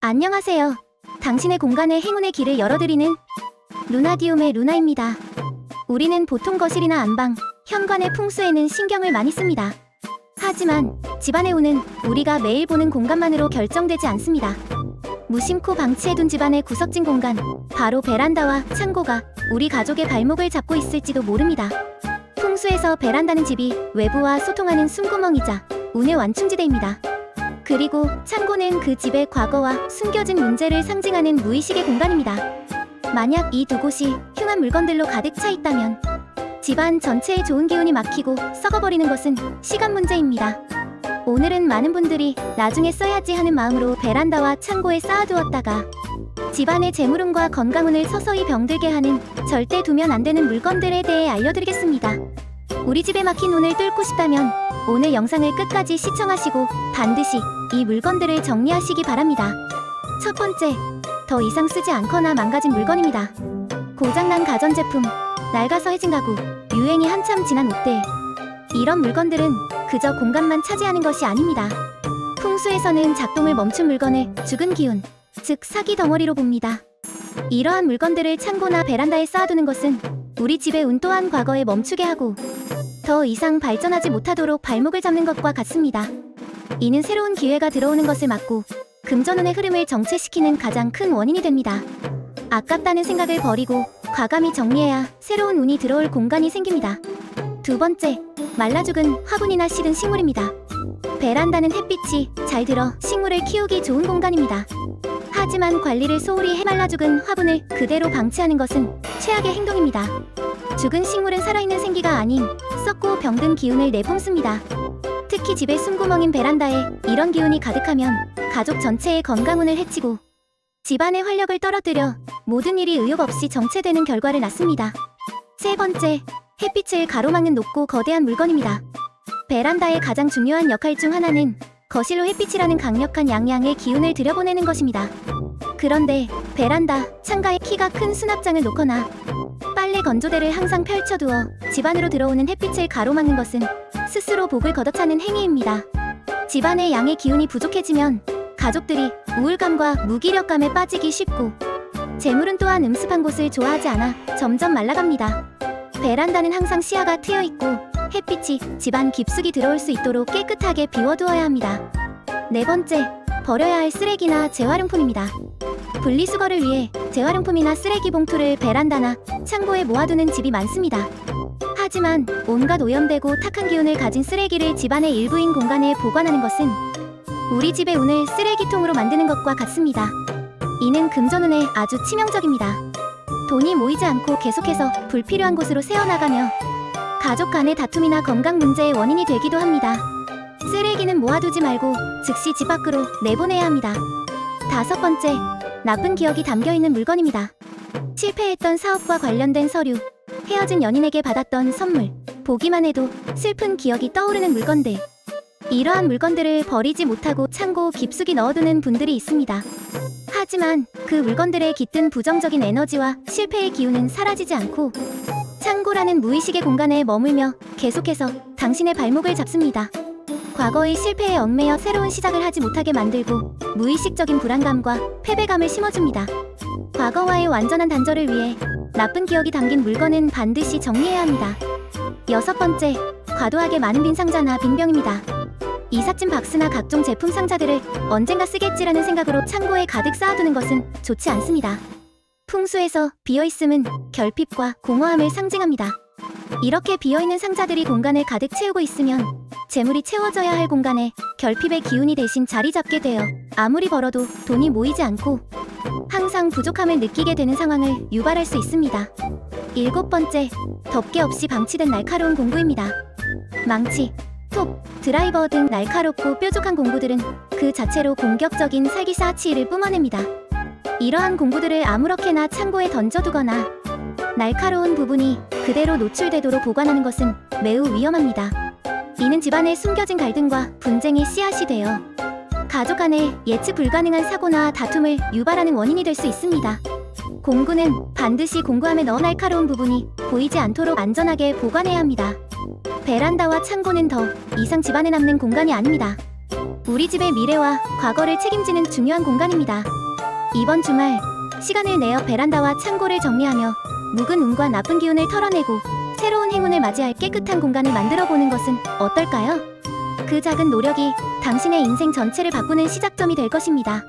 안녕하세요. 당신의 공간에 행운의 길을 열어드리는 루나디움의 루나입니다. 우리는 보통 거실이나 안방, 현관의 풍수에는 신경을 많이 씁니다. 하지만 집안의 운은 우리가 매일 보는 공간만으로 결정되지 않습니다. 무심코 방치해둔 집안의 구석진 공간, 바로 베란다와 창고가 우리 가족의 발목을 잡고 있을지도 모릅니다. 풍수에서 베란다는 집이 외부와 소통하는 숨구멍이자 운의 완충지대입니다. 그리고 창고는 그 집의 과거와 숨겨진 문제를 상징하는 무의식의 공간입니다. 만약 이 두 곳이 흉한 물건들로 가득 차 있다면 집안 전체에 좋은 기운이 막히고 썩어버리는 것은 시간 문제입니다. 오늘은 많은 분들이 나중에 써야지 하는 마음으로 베란다와 창고에 쌓아두었다가 집안의 재물운과 건강운을 서서히 병들게 하는 절대 두면 안 되는 물건들에 대해 알려드리겠습니다. 우리 집에 막힌 운을 뚫고 싶다면 오늘 영상을 끝까지 시청하시고 반드시 이 물건들을 정리하시기 바랍니다. 첫 번째, 더 이상 쓰지 않거나 망가진 물건입니다. 고장난 가전제품, 낡아서 해진 가구, 유행이 한참 지난 옷들. 이런 물건들은 그저 공간만 차지하는 것이 아닙니다. 풍수에서는 작동을 멈춘 물건을 죽은 기운, 즉 사기 덩어리로 봅니다. 이러한 물건들을 창고나 베란다에 쌓아두는 것은 우리 집의 운 또한 과거에 멈추게 하고 더 이상 발전하지 못하도록 발목을 잡는 것과 같습니다. 이는 새로운 기회가 들어오는 것을 막고 금전운의 흐름을 정체시키는 가장 큰 원인이 됩니다. 아깝다는 생각을 버리고 과감히 정리해야 새로운 운이 들어올 공간이 생깁니다. 두 번째, 말라 죽은 화분이나 시든 식물입니다. 베란다는 햇빛이 잘 들어 식물을 키우기 좋은 공간입니다. 하지만 관리를 소홀히 해말라 죽은 화분을 그대로 방치하는 것은 최악의 행동입니다. 죽은 식물은 살아있는 생기가 아닌 썩고 병든 기운을 내뿜습니다. 특히 집의 숨구멍인 베란다에 이런 기운이 가득하면 가족 전체의 건강운을 해치고 집안의 활력을 떨어뜨려 모든 일이 의욕 없이 정체되는 결과를 낳습니다. 세 번째, 햇빛을 가로막는 높고 거대한 물건입니다. 베란다의 가장 중요한 역할 중 하나는 거실로 햇빛이라는 강력한 양양의 기운을 들여보내는 것입니다. 그런데 베란다, 창가에 키가 큰 수납장을 놓거나 빨래 건조대를 항상 펼쳐두어 집 안으로 들어오는 햇빛을 가로막는 것은 스스로 복을 걷어차는 행위입니다. 집안의 양의 기운이 부족해지면 가족들이 우울감과 무기력감에 빠지기 쉽고 재물은 또한 음습한 곳을 좋아하지 않아 점점 말라갑니다. 베란다는 항상 시야가 트여 있고 햇빛이 집안 깊숙이 들어올 수 있도록 깨끗하게 비워두어야 합니다. 네 번째, 버려야 할 쓰레기나 재활용품입니다. 분리수거를 위해 재활용품이나 쓰레기 봉투를 베란다나 창고에 모아두는 집이 많습니다. 하지만 온갖 오염되고 탁한 기운을 가진 쓰레기를 집안의 일부인 공간에 보관하는 것은 우리 집의 운을 쓰레기통으로 만드는 것과 같습니다. 이는 금전운에 아주 치명적입니다. 돈이 모이지 않고 계속해서 불필요한 곳으로 새어나가며 가족 간의 다툼이나 건강 문제의 원인이 되기도 합니다. 쓰레기는 모아두지 말고 즉시 집 밖으로 내보내야 합니다. 다섯 번째, 나쁜 기억이 담겨 있는 물건입니다. 실패했던 사업과 관련된 서류, 헤어진 연인에게 받았던 선물, 보기만 해도 슬픈 기억이 떠오르는 물건들. 이러한 물건들을 버리지 못하고 창고 깊숙이 넣어두는 분들이 있습니다. 하지만 그 물건들의 깃든 부정적인 에너지와 실패의 기운은 사라지지 않고 창고라는 무의식의 공간에 머물며 계속해서 당신의 발목을 잡습니다. 과거의 실패에 얽매여 새로운 시작을 하지 못하게 만들고 무의식적인 불안감과 패배감을 심어줍니다. 과거와의 완전한 단절을 위해 나쁜 기억이 담긴 물건은 반드시 정리해야 합니다. 여섯 번째, 과도하게 많은 빈 상자나 빈병입니다. 이삿짐 박스나 각종 제품 상자들을 언젠가 쓰겠지라는 생각으로 창고에 가득 쌓아두는 것은 좋지 않습니다. 풍수에서 비어있음은 결핍과 공허함을 상징합니다. 이렇게 비어있는 상자들이 공간을 가득 채우고 있으면 재물이 채워져야 할 공간에 결핍의 기운이 대신 자리 잡게 되어 아무리 벌어도 돈이 모이지 않고 항상 부족함을 느끼게 되는 상황을 유발할 수 있습니다. 일곱 번째, 덮개 없이 방치된 날카로운 공구입니다. 망치, 톱, 드라이버 등 날카롭고 뾰족한 공구들은 그 자체로 공격적인 살기사 치를 뿜어냅니다. 이러한 공구들을 아무렇게나 창고에 던져두거나 날카로운 부분이 그대로 노출되도록 보관하는 것은 매우 위험합니다. 이는 집안에 숨겨진 갈등과 분쟁의 씨앗이 되어 가족 간의 예측 불가능한 사고나 다툼을 유발하는 원인이 될 수 있습니다. 공구는 반드시 공구함에 넣어 날카로운 부분이 보이지 않도록 안전하게 보관해야 합니다. 베란다와 창고는 더 이상 집안에 남는 공간이 아닙니다. 우리 집의 미래와 과거를 책임지는 중요한 공간입니다. 이번 주말 시간을 내어 베란다와 창고를 정리하며 묵은 운과 나쁜 기운을 털어내고 새로운 행운을 맞이할 깨끗한 공간을 만들어 보는 것은 어떨까요? 그 작은 노력이 당신의 인생 전체를 바꾸는 시작점이 될 것입니다.